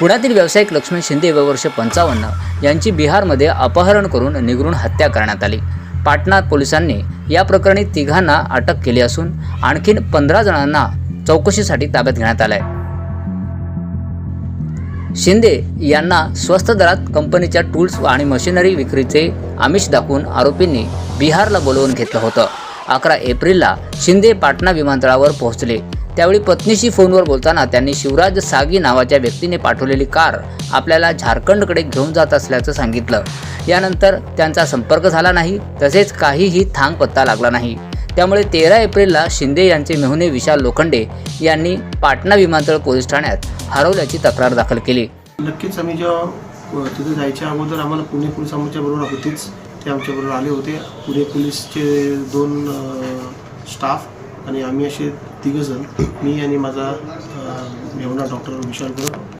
पुण्यातील व्यावसायिक लक्ष्मण शिंदे व वर्ष पंचावन्न यांची बिहारमध्ये अपहरण करून निगरून हत्या करण्यात आली. पाटणा पोलिसांनी या प्रकरणी तिघांना अटक केली असून आणखीन पंधरा जणांना चौकशीसाठी ताब्यात घेण्यात आलं आहे शिंदे यांना स्वस्त दरात कंपनीच्या टूल्स आणि मशिनरी विक्रीचे आमिष दाखवून आरोपींनी बिहारला बोलवून घेतलं होतं. अकरा एप्रिलला शिंदे पाटणा विमानतळावर पोहोचले. त्यावेळी पत्नीशी फोनवर बोलताना त्यांनी शिवराज सागी नावाच्या व्यक्तीने पाठवलेली कार आपल्याला झारखंडकडे घेऊन जात असल्याचं सांगितलं. यानंतर त्यांचा संपर्क झाला नाही तसेच काहीही थांग पत्ता लागला नाही. त्यामुळे तेरा एप्रिलला शिंदे यांचे मेहुणे विशाल लोखंडे यांनी पाटणा विमानतळ पोलीस ठाण्यात हरवल्याची तक्रार दाखल केली. नक्कीच आम्ही जेव्हा तिथे जायच्या अगोदर आम्हाला पुणे पोलीस आमच्या बरोबर होतीच. ते आमच्या बरोबर आले होते. पुणे पोलीसचे दोन स्टाफ आणि आम्ही असे तिघंजण मी आणि माझा मेवणा डॉक्टर विशाल गुरव